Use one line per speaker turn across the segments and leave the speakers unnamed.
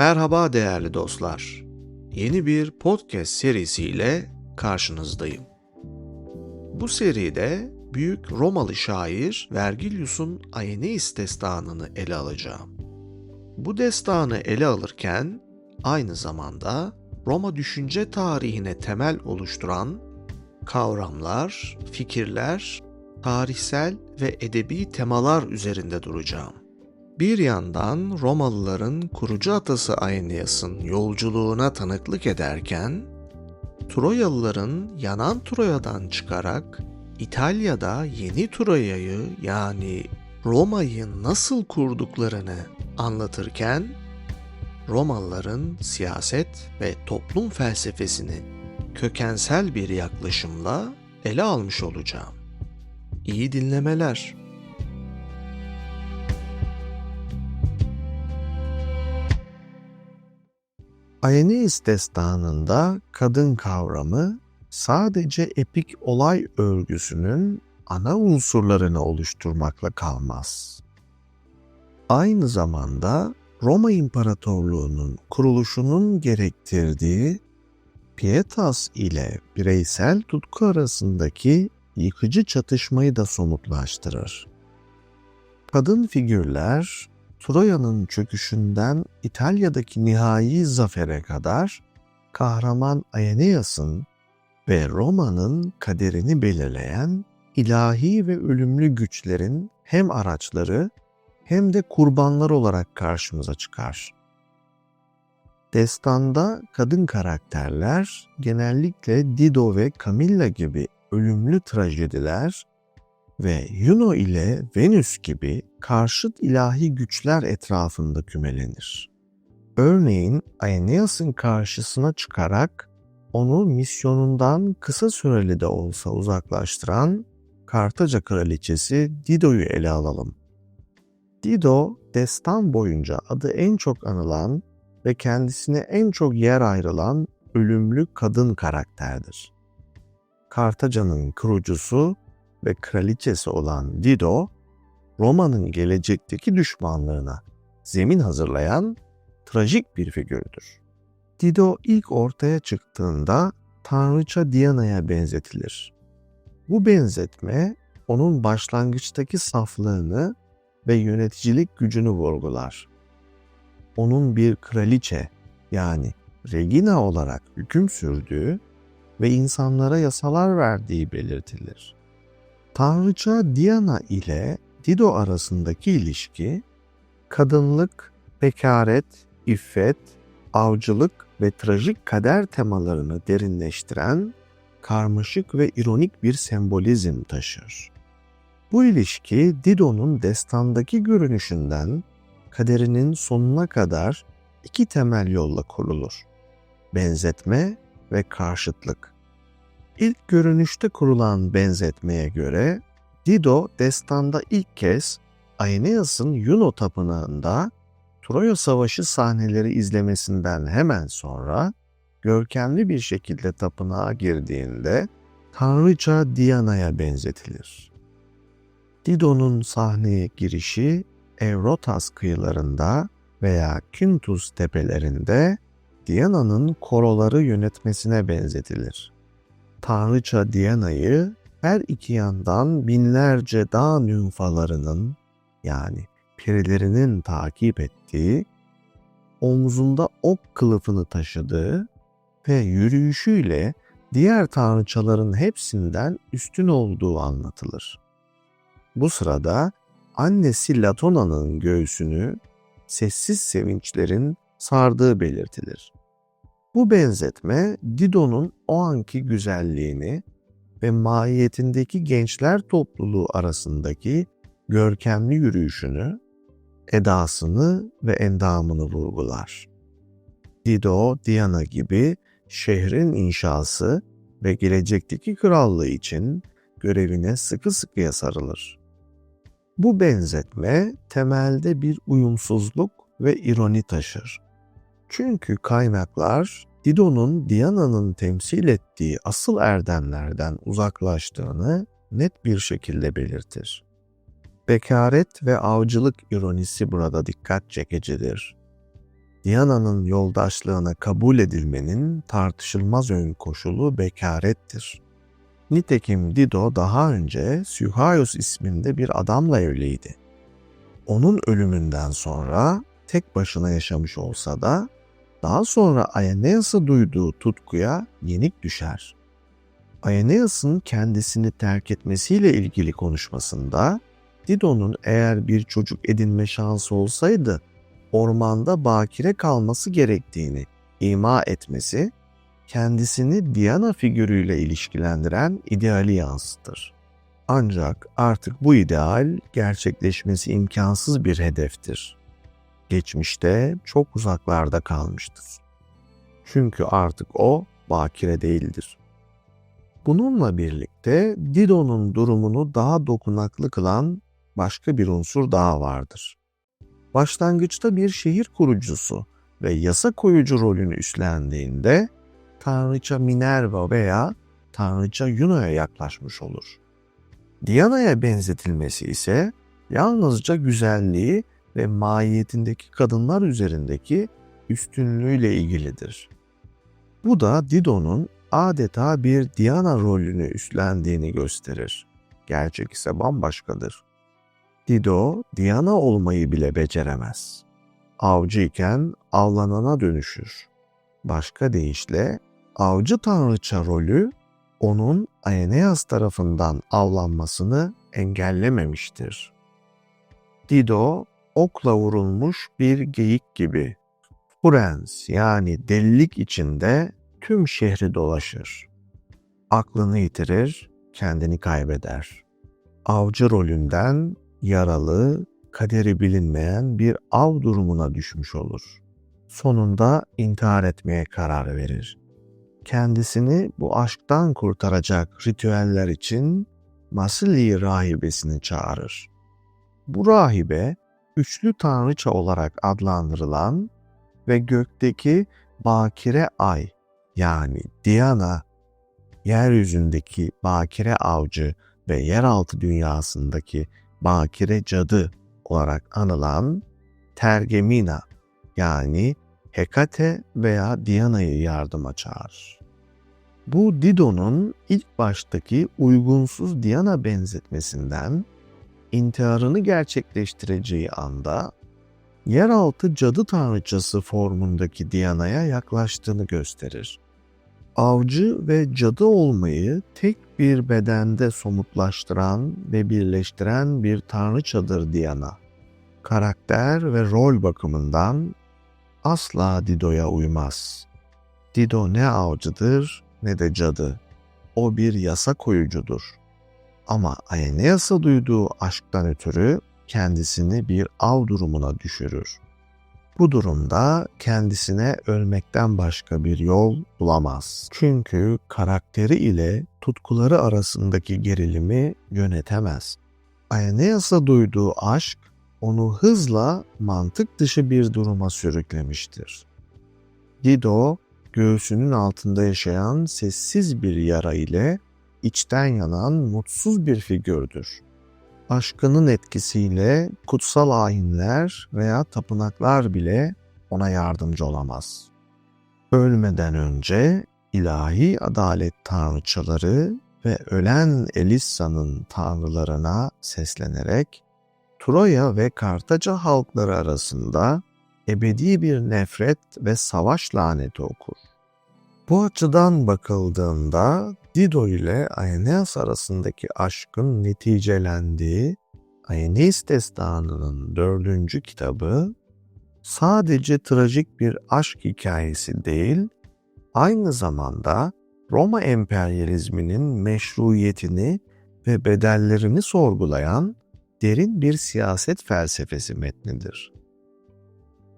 Merhaba değerli dostlar. Yeni bir podcast serisiyle karşınızdayım. Bu seride büyük Romalı şair Vergilius'un Aeneis destanını ele alacağım. Bu destanı ele alırken aynı zamanda Roma düşünce tarihine temel oluşturan kavramlar, fikirler, tarihsel ve edebi temalar üzerinde duracağım. Bir yandan Romalıların kurucu atası Aeneas'ın yolculuğuna tanıklık ederken, Troyalıların yanan Troya'dan çıkarak İtalya'da yeni Troya'yı yani Roma'yı nasıl kurduklarını anlatırken, Romalıların siyaset ve toplum felsefesini kökensel bir yaklaşımla ele almış olacağım. İyi dinlemeler. Aeneis destanında kadın kavramı sadece epik olay örgüsünün ana unsurlarını oluşturmakla kalmaz. Aynı zamanda Roma İmparatorluğu'nun kuruluşunun gerektirdiği pietas ile bireysel tutku arasındaki yıkıcı çatışmayı da somutlaştırır. Kadın figürler Troya'nın çöküşünden İtalya'daki nihai zafere kadar kahraman Aeneas'ın ve Roma'nın kaderini belirleyen ilahi ve ölümlü güçlerin hem araçları hem de kurbanlar olarak karşımıza çıkar. Destanda kadın karakterler genellikle Dido ve Camilla gibi ölümlü trajediler ve Juno ile Venüs gibi karşıt ilahi güçler etrafında kümelenir. Örneğin Aeneas'ın karşısına çıkarak onu misyonundan kısa süreli de olsa uzaklaştıran Kartaca kraliçesi Dido'yu ele alalım. Dido, destan boyunca adı en çok anılan ve kendisine en çok yer ayrılan ölümlü kadın karakterdir. Kartaca'nın kurucusu ve kraliçesi olan Dido, Roma'nın gelecekteki düşmanlığına zemin hazırlayan trajik bir figürdür. Dido ilk ortaya çıktığında tanrıça Diana'ya benzetilir. Bu benzetme onun başlangıçtaki saflığını ve yöneticilik gücünü vurgular. Onun bir kraliçe yani Regina olarak hüküm sürdüğü ve insanlara yasalar verdiği belirtilir. Tanrıça Diana ile Dido arasındaki ilişki, kadınlık, bekaret, iffet, avcılık ve trajik kader temalarını derinleştiren karmaşık ve ironik bir sembolizm taşır. Bu ilişki Dido'nun destandaki görünüşünden kaderinin sonuna kadar iki temel yolla kurulur. Benzetme ve karşıtlık. İlk görünüşte kurulan benzetmeye göre Dido destanda ilk kez Aeneas'ın Yuno tapınağında Troya Savaşı sahneleri izlemesinden hemen sonra görkemli bir şekilde tapınağa girdiğinde tanrıça Diana'ya benzetilir. Dido'nun sahneye girişi Eurotas kıyılarında veya Quintus tepelerinde Diana'nın koroları yönetmesine benzetilir. Tanrıça Diana'yı her iki yandan binlerce dağ nümfalarının yani perilerinin takip ettiği, omzunda ok kılıfını taşıdığı ve yürüyüşüyle diğer tanrıçaların hepsinden üstün olduğu anlatılır. Bu sırada annesi Latona'nın göğsünü sessiz sevinçlerin sardığı belirtilir. Bu benzetme Dido'nun o anki güzelliğini ve mahiyetindeki gençler topluluğu arasındaki görkemli yürüyüşünü, edasını ve endamını vurgular. Dido, Diana gibi şehrin inşası ve gelecekteki krallığı için görevine sıkı sıkıya sarılır. Bu benzetme temelde bir uyumsuzluk ve ironi taşır. Çünkü kaynaklar Dido'nun Diana'nın temsil ettiği asıl erdemlerden uzaklaştığını net bir şekilde belirtir. Bekaret ve avcılık ironisi burada dikkat çekicidir. Diana'nın yoldaşlığına kabul edilmenin tartışılmaz ön koşulu bekarettir. Nitekim Dido daha önce Syhaios isminde bir adamla evliydi. Onun ölümünden sonra tek başına yaşamış olsa da daha sonra Aeneas'a duyduğu tutkuya yenik düşer. Aeneas'ın kendisini terk etmesiyle ilgili konuşmasında Dido'nun eğer bir çocuk edinme şansı olsaydı ormanda bakire kalması gerektiğini ima etmesi kendisini Diana figürüyle ilişkilendiren ideali yansıtır. Ancak artık bu ideal gerçekleşmesi imkansız bir hedeftir. Geçmişte çok uzaklarda kalmıştır. Çünkü artık o bakire değildir. Bununla birlikte Dido'nun durumunu daha dokunaklı kılan başka bir unsur daha vardır. Başlangıçta bir şehir kurucusu ve yasa koyucu rolünü üstlendiğinde Tanrıça Minerva veya Tanrıça Juno'ya yaklaşmış olur. Diana'ya benzetilmesi ise yalnızca güzelliği ve mahiyetindeki kadınlar üzerindeki üstünlüğüyle ilgilidir. Bu da Dido'nun adeta bir Diana rolünü üstlendiğini gösterir. Gerçek ise bambaşkadır. Dido, Diana olmayı bile beceremez. Avcı iken avlanana dönüşür. Başka deyişle avcı tanrıça rolü onun Aeneas tarafından avlanmasını engellememiştir. Dido okla vurulmuş bir geyik gibi. Furens yani delilik içinde tüm şehri dolaşır. Aklını yitirir, kendini kaybeder. Avcı rolünden yaralı, kaderi bilinmeyen bir av durumuna düşmüş olur. Sonunda intihar etmeye karar verir. Kendisini bu aşktan kurtaracak ritüeller için Masili rahibesini çağırır. Bu rahibe üçlü tanrıça olarak adlandırılan ve gökteki bakire ay yani Diana, yeryüzündeki bakire avcı ve yeraltı dünyasındaki bakire cadı olarak anılan Tergemina yani Hekate veya Diana'yı yardıma çağırır. Bu Dido'nun ilk baştaki uygunsuz Diana benzetmesinden intiharını gerçekleştireceği anda yeraltı cadı tanrıçası formundaki Diana'ya yaklaştığını gösterir. Avcı ve cadı olmayı tek bir bedende somutlaştıran ve birleştiren bir tanrıçadır Diana. Karakter ve rol bakımından asla Dido'ya uymaz. Dido ne avcıdır ne de cadı. O bir yasa koyucudur. Ama Aeneas'a duyduğu aşktan ötürü kendisini bir av durumuna düşürür. Bu durumda kendisine ölmekten başka bir yol bulamaz. Çünkü karakteri ile tutkuları arasındaki gerilimi yönetemez. Aeneas'a duyduğu aşk onu hızla mantık dışı bir duruma sürüklemiştir. Dido, göğsünün altında yaşayan sessiz bir yara ile içten yanan mutsuz bir figürdür. Aşkının etkisiyle kutsal ayinler veya tapınaklar bile ona yardımcı olamaz. Ölmeden önce ilahi adalet tanrıçaları ve ölen Elissa'nın tanrılarına seslenerek Troya ve Kartaca halkları arasında ebedi bir nefret ve savaş laneti okur. Bu açıdan bakıldığında Dido ile Aeneas arasındaki aşkın neticelendiği Aeneis Destanı'nın dördüncü kitabı sadece trajik bir aşk hikayesi değil, aynı zamanda Roma emperyalizminin meşruiyetini ve bedellerini sorgulayan derin bir siyaset felsefesi metnidir.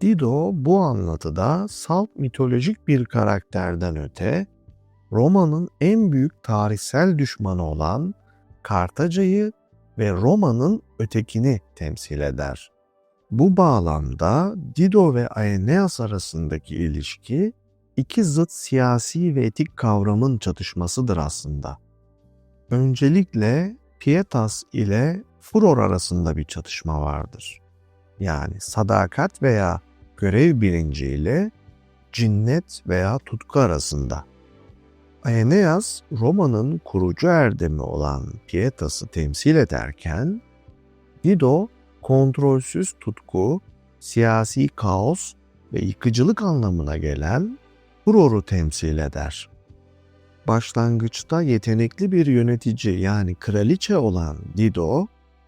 Dido bu anlatıda salt mitolojik bir karakterden öte Roma'nın en büyük tarihsel düşmanı olan Kartaca'yı ve Roma'nın ötekini temsil eder. Bu bağlamda Dido ve Aeneas arasındaki ilişki iki zıt siyasi ve etik kavramın çatışmasıdır aslında. Öncelikle Pietas ile Furor arasında bir çatışma vardır. Yani sadakat veya görev bilinciyle cinnet veya tutku arasında. Aeneas, Roma'nın kurucu erdemi olan Pietas'ı temsil ederken, Dido, kontrolsüz tutku, siyasi kaos ve yıkıcılık anlamına gelen Furor'u temsil eder. Başlangıçta yetenekli bir yönetici yani kraliçe olan Dido,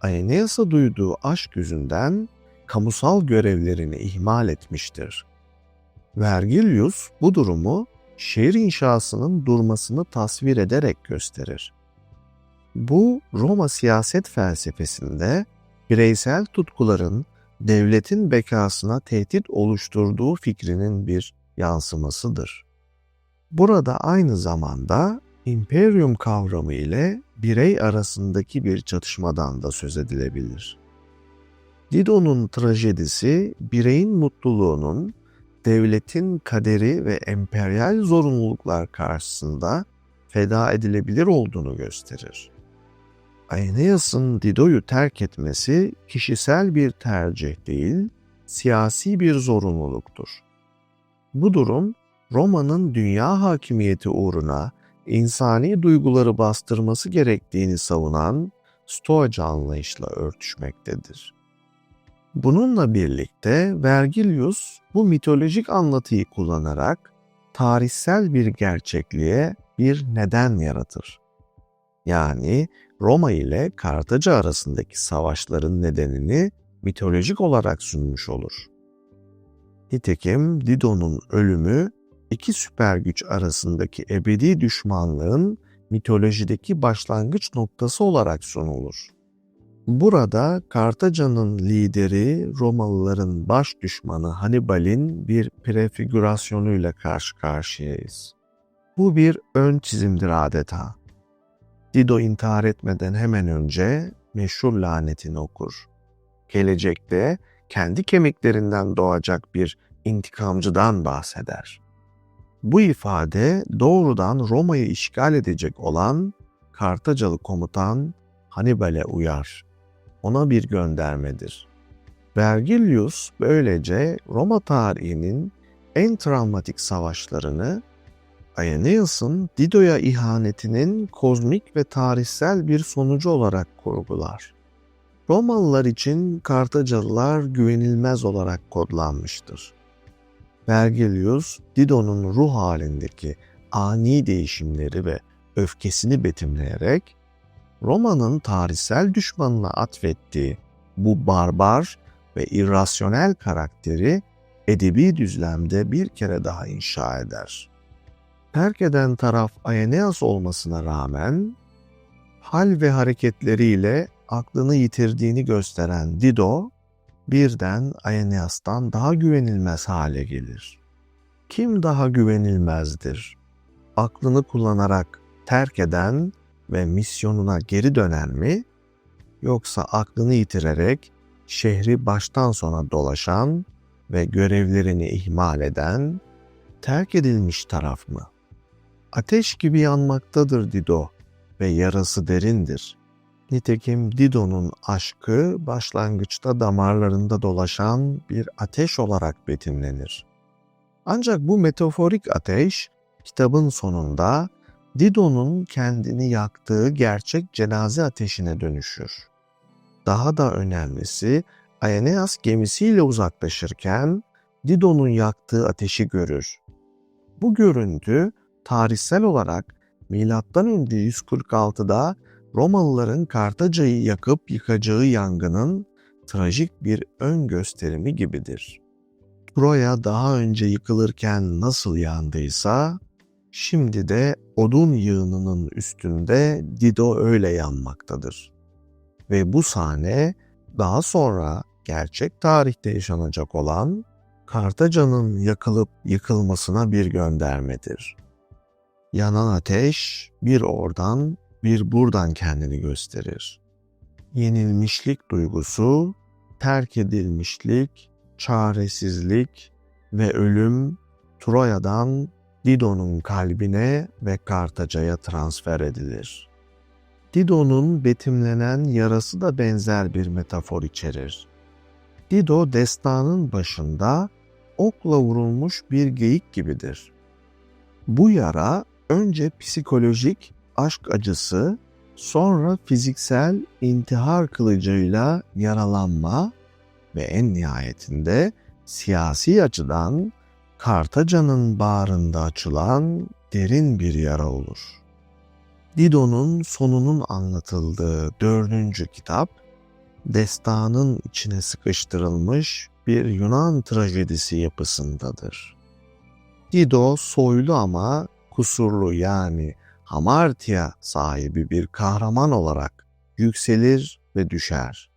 Aeneas'a duyduğu aşk yüzünden kamusal görevlerini ihmal etmiştir. Vergilius bu durumu şehir inşasının durmasını tasvir ederek gösterir. Bu Roma siyaset felsefesinde bireysel tutkuların devletin bekasına tehdit oluşturduğu fikrinin bir yansımasıdır. Burada aynı zamanda imperium kavramı ile birey arasındaki bir çatışmadan da söz edilebilir. Dido'nun trajedisi bireyin mutluluğunun devletin kaderi ve emperyal zorunluluklar karşısında feda edilebilir olduğunu gösterir. Aeneas'ın Dido'yu terk etmesi kişisel bir tercih değil, siyasi bir zorunluluktur. Bu durum Roma'nın dünya hakimiyeti uğruna insani duyguları bastırması gerektiğini savunan Stoacı anlayışla örtüşmektedir. Bununla birlikte Vergilius bu mitolojik anlatıyı kullanarak tarihsel bir gerçekliğe bir neden yaratır. Yani Roma ile Kartaca arasındaki savaşların nedenini mitolojik olarak sunmuş olur. Nitekim Dido'nun ölümü iki süper güç arasındaki ebedi düşmanlığın mitolojideki başlangıç noktası olarak sunulur. Burada Kartaca'nın lideri Romalıların baş düşmanı Hannibal'in bir prefigürasyonuyla karşı karşıyayız. Bu bir ön çizimdir adeta. Dido intihar etmeden hemen önce meşhur lanetini okur. Gelecekte kendi kemiklerinden doğacak bir intikamcıdan bahseder. Bu ifade doğrudan Roma'yı işgal edecek olan Kartacalı komutan Hannibal'e uyar. Ona bir göndermedir. Vergilius böylece Roma tarihinin en travmatik savaşlarını Aeneas'ın Dido'ya ihanetinin kozmik ve tarihsel bir sonucu olarak kurgular. Romalılar için Kartacalılar güvenilmez olarak kodlanmıştır. Vergilius, Dido'nun ruh halindeki ani değişimleri ve öfkesini betimleyerek Roma'nın tarihsel düşmanına atfettiği bu barbar ve irrasyonel karakteri edebi düzlemde bir kere daha inşa eder. Terk eden taraf Aeneas olmasına rağmen hal ve hareketleriyle aklını yitirdiğini gösteren Dido, birden Aeneas'tan daha güvenilmez hale gelir. Kim daha güvenilmezdir? Aklını kullanarak terk eden ve misyonuna geri dönen mi? Yoksa aklını yitirerek şehri baştan sona dolaşan ve görevlerini ihmal eden, terk edilmiş taraf mı? Ateş gibi yanmaktadır Dido ve yarası derindir. Nitekim Dido'nun aşkı başlangıçta damarlarında dolaşan bir ateş olarak betimlenir. Ancak bu metaforik ateş kitabın sonunda Dido'nun kendini yaktığı gerçek cenaze ateşine dönüşür. Daha da önemlisi Aeneas gemisiyle uzaklaşırken Dido'nun yaktığı ateşi görür. Bu görüntü tarihsel olarak M.Ö. 146'da Romalıların Kartaca'yı yakıp yıkacağı yangının trajik bir ön gösterimi gibidir. Troya daha önce yıkılırken nasıl yandıysa, şimdi de odun yığınının üstünde Dido öyle yanmaktadır. Ve bu sahne daha sonra gerçek tarihte yaşanacak olan Kartaca'nın yakılıp yıkılmasına bir göndermedir. Yanan ateş bir oradan bir buradan kendini gösterir. Yenilmişlik duygusu, terk edilmişlik, çaresizlik ve ölüm Troya'dan Dido'nun kalbine ve Kartaca'ya transfer edilir. Dido'nun betimlenen yarası da benzer bir metafor içerir. Dido destanın başında okla vurulmuş bir geyik gibidir. Bu yara önce psikolojik aşk acısı, sonra fiziksel intihar kılıcıyla yaralanma ve en nihayetinde siyasi açıdan Kartaca'nın bağrında açılan derin bir yara olur. Dido'nun sonunun anlatıldığı dördüncü kitap, destanın içine sıkıştırılmış bir Yunan trajedisi yapısındadır. Dido soylu ama kusurlu yani hamartia sahibi bir kahraman olarak yükselir ve düşer.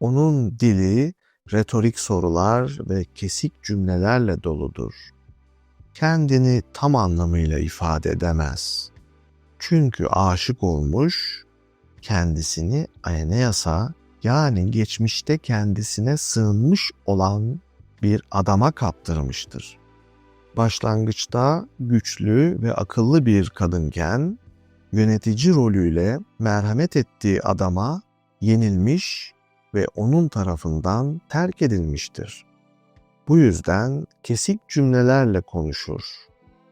Onun dili retorik sorular ve kesik cümlelerle doludur. Kendini tam anlamıyla ifade edemez. Çünkü aşık olmuş, kendisini Aeneas'a yani geçmişte kendisine sığınmış olan bir adama kaptırmıştır. Başlangıçta güçlü ve akıllı bir kadınken yönetici rolüyle merhamet ettiği adama yenilmiş ve onun tarafından terk edilmiştir. Bu yüzden kesik cümlelerle konuşur.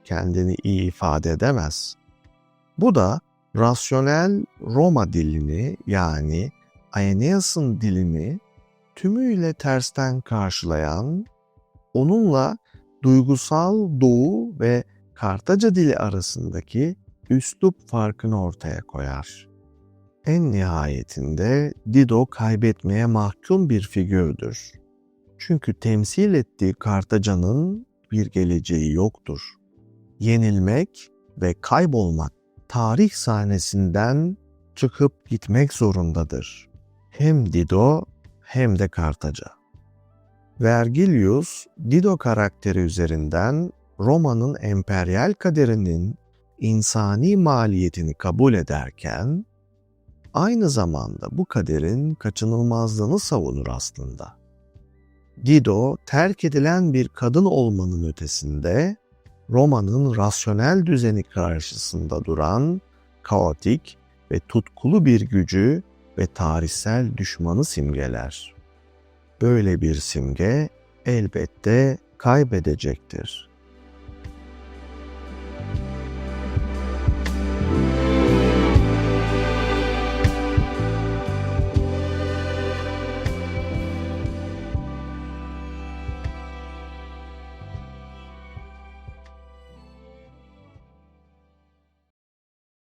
Kendini iyi ifade edemez. Bu da rasyonel Roma dilini yani Aeneas'ın dilini tümüyle tersten karşılayan, onunla duygusal Doğu ve Kartaca dili arasındaki üslup farkını ortaya koyar. En nihayetinde Dido kaybetmeye mahkum bir figürdür. Çünkü temsil ettiği Kartaca'nın bir geleceği yoktur. Yenilmek ve kaybolmak tarih sahnesinden çıkıp gitmek zorundadır. Hem Dido hem de Kartaca. Vergilius, Dido karakteri üzerinden Roma'nın emperyal kaderinin insani maliyetini kabul ederken, aynı zamanda bu kaderin kaçınılmazlığını savunur aslında. Dido terk edilen bir kadın olmanın ötesinde Roma'nın rasyonel düzeni karşısında duran kaotik ve tutkulu bir gücü ve tarihsel düşmanı simgeler. Böyle bir simge elbette kaybedecektir.